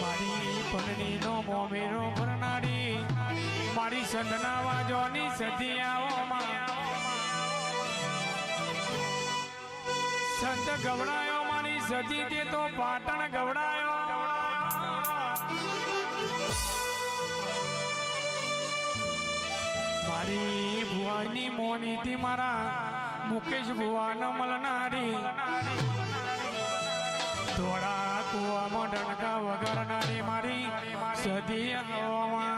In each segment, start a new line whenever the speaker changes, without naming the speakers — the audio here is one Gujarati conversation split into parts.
મારી પગડીનો મોમેરો ભરનારી મારી સંતના વાજોની સધિયાઓમાં સંત ગવડાયો મારી સજી તે તો પાટણ ગવડાયો. મારી ભુવાની મોનીથી મારા મુકેશ ભુવાન મલનારી. થોડા કુવામાં વગર વગરનારી મારી સદી હવામાં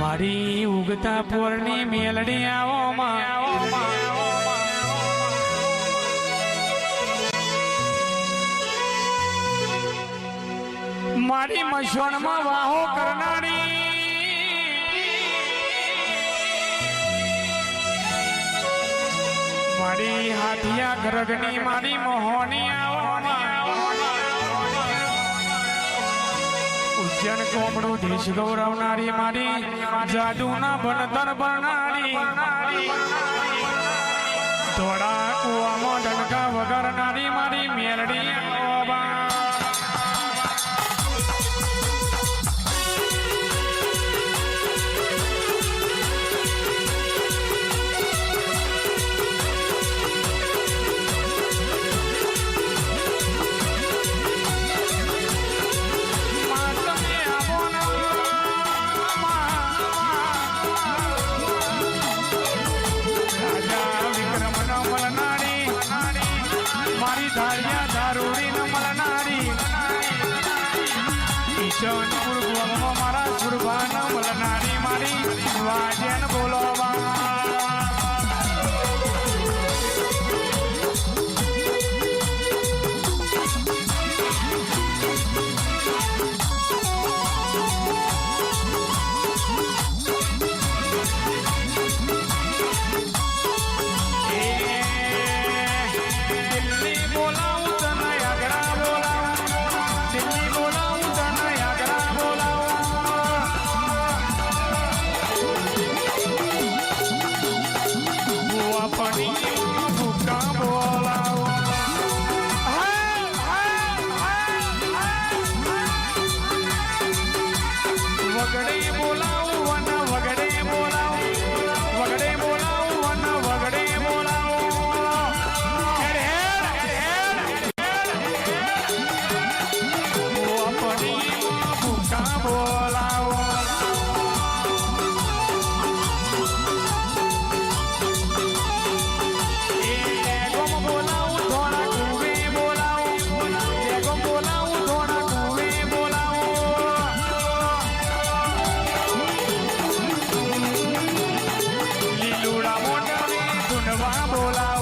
મારી ઉગતા પોરની મેલડી આવો મારી મસોણમાં વાહો કરનારી. મારી હાથિયા ગ્રગની મારી મોહની ઉજ્જૈન કોમડું દેશ ગૌરવનારી મારી જાદુના ભણતર ભરનારી. થોડા કુવામાં ડંકા વગરનારી મારી મેરડી શવન ગુરુ મારા સુરભાન roll.